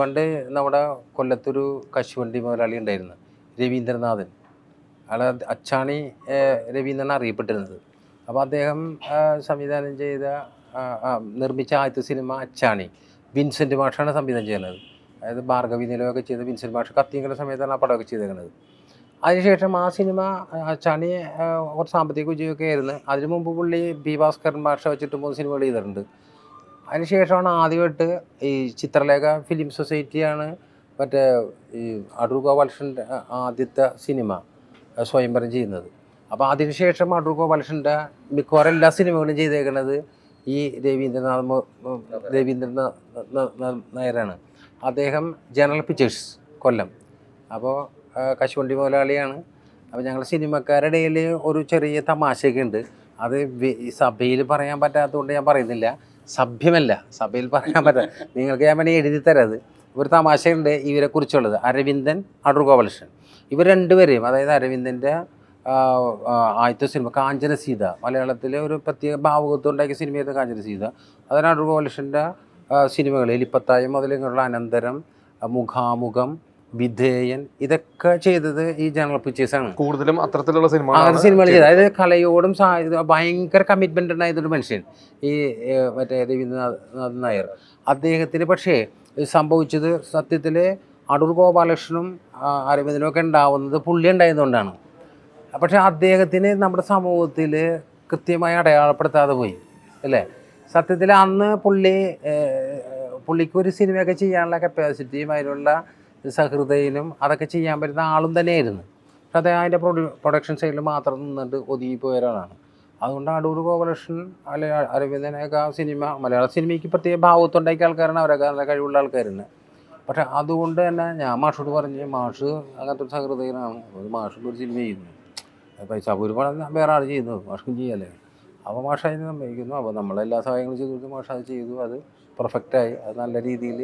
പണ്ട് നമ്മുടെ കൊല്ലത്തൊരു കശുവണ്ടി മുതലാളി ഉണ്ടായിരുന്നു രവീന്ദ്രനാഥൻ. അയാൾ അച്ചാണി രവീന്ദ്രൻ അറിയപ്പെട്ടിരുന്നത്. അപ്പോൾ അദ്ദേഹം സംവിധാനം ചെയ്ത നിർമ്മിച്ച ആദ്യത്തെ സിനിമ അച്ചാണി. വിൻസെന്റ് മാഷാണ് സംവിധാനം ചെയ്യുന്നത്. അതായത് ഭാർഗവി നിലവൊക്കെ ചെയ്ത വിൻസെന്റ് മാഷ് കത്തിങ്ങളുടെ സമയത്താണ് ആ പടമൊക്കെ ചെയ്തേക്കുന്നത് അതിനുശേഷം ആ സിനിമ അച്ചാണി കുറച്ച് സാമ്പത്തിക വിജയമൊക്കെ ആയിരുന്നു. അതിനു മുമ്പ് പുള്ളി ബി ഭാസ്കരൻ മാഷ വെച്ചിട്ട് മൂന്ന് സിനിമകൾ ചെയ്തിട്ടുണ്ട്. അതിനുശേഷമാണ് ആദ്യമായിട്ട് ഈ ചിത്രലേഖ ഫിലിം സൊസൈറ്റിയാണ് മറ്റേ ഈ അടൂർ ഗോപാലകൃഷ്ണന്റെ ആദ്യത്തെ സിനിമ സ്വയംഭരം ചെയ്യുന്നത്. അപ്പോൾ അതിനുശേഷം അടൂർ ഗോപാലകൃഷ്ണന്റെ മിക്കവാറും എല്ലാ സിനിമകളും ചെയ്തേക്കുന്നത് ഈ രവീന്ദ്രനാഥ് രവീന്ദ്രനാഥ് നായരാണ്. അദ്ദേഹം ജനറൽ പിക്ചേഴ്സ് കൊല്ലം. അപ്പോൾ കശുവണ്ടി മുതലാളിയാണ്. അപ്പോൾ ഞങ്ങൾ സിനിമക്കാരുടെ ഇടയിൽ ഒരു ചെറിയ തമാശയൊക്കെ ഉണ്ട്. അത് സഭയിൽ പറയാൻ പറ്റാത്തതുകൊണ്ട് ഞാൻ പറയുന്നില്ല. സഭ്യമല്ല. സഭയിൽ പറയാൻ പറ്റില്ല. നിങ്ങൾക്ക് ഞാൻ വേണമെങ്കിൽ എഴുതി തരാം അത്. ഒരു തമാശയുണ്ട് ഇവരെ കുറിച്ചുള്ളത് അരവിന്ദൻ അടൂർ ഗോപാലകൃഷ്ണൻ ഇവർ രണ്ടുപേരെയും അതായത് അരവിന്ദന്റെ ആദ്യത്തെ സിനിമ കാഞ്ചന സീത മലയാളത്തിലെ ഒരു പ്രത്യേക ഭാവുകത്വം ഉണ്ടാക്കിയ സിനിമയായിരുന്നു കാഞ്ചന സീത അതിന് അടൂർ ഗോപാലകൃഷ്ണന്റെ സിനിമകൾ എലിപ്പത്തായം മുതലിങ്ങനെയുള്ള അനന്തരം മുഖാമുഖം വിധേയൻ ഇതൊക്കെ ചെയ്തത് ഈ ജനറൽ പിക്ചേഴ്സാണ് കൂടുതലും അത്തരത്തിലുള്ള സിനിമ അങ്ങനത്തെ സിനിമകൾ അതായത് കലയോടും ഭയങ്കര കമ്മിറ്റ്മെന്റ് ഉണ്ടായതൊരു മനുഷ്യൻ. ഈ മറ്റേ രവീന്ദ്രനാഥ് നായർ. അദ്ദേഹത്തിന് പക്ഷേ സംഭവിച്ചത് സത്യത്തിൽ അടൂർ ഗോപാലകൃഷ്ണനും അരവിന്ദനും ഒക്കെ ഉണ്ടാവുന്നത് പുള്ളി ഉണ്ടായതുകൊണ്ടാണ്. പക്ഷേ അദ്ദേഹത്തിന് നമ്മുടെ സമൂഹത്തിൽ കൃത്യമായി അടയാളപ്പെടുത്താതെ പോയി അല്ലേ? സത്യത്തിൽ അന്ന് പുള്ളി പുള്ളിക്കൊരു പുള്ളിക്ക് ഒരു സിനിമയൊക്കെ ചെയ്യാനുള്ള കപ്പാസിറ്റിയും അതിനുള്ള സഹൃദയനും അതൊക്കെ ചെയ്യാൻ പറ്റുന്ന ആളും തന്നെയായിരുന്നു. പക്ഷെ അദ്ദേഹം അതിന്റെ പ്രൊഡ്യൂ പ്രൊഡക്ഷൻ സൈഡിൽ മാത്രം നിന്നിട്ട് ഒതുങ്ങിപ്പോയ ഒരാളാണ്. അതുകൊണ്ട് അടൂർ ഗോപകൃഷ്ണൻ അല്ലെ അരവിന്ദനൊക്കെ ആ സിനിമ മലയാള സിനിമയ്ക്ക് പ്രത്യേക ഭാവത്തുണ്ടാക്കിയ ആൾക്കാരാണ് അവരൊക്കെ നല്ല കഴിവുള്ള ആൾക്കാരുണ്ട് പക്ഷെ അതുകൊണ്ട് തന്നെ ഞാൻ മാഷോട് പറഞ്ഞ് മാഷ് അങ്ങനത്തെ ഒരു സഹൃദയനാണ്. ഒരു മാഷ് ഒരു സിനിമ ചെയ്യുന്നു. പൈസ ഒരു പണം വേറെ ആൾ ചെയ്യുന്നു. മാഷും ചെയ്യാല്ലേ അപ്പോൾ മാഷ് അതിന് സമ്മതിക്കുന്നു. അപ്പോൾ നമ്മളെല്ലാ സഹായങ്ങളും ചെയ്തു കൊടുത്ത് മാഷ് അത് ചെയ്തു. അത് പെർഫെക്റ്റായി അത് നല്ല രീതിയിൽ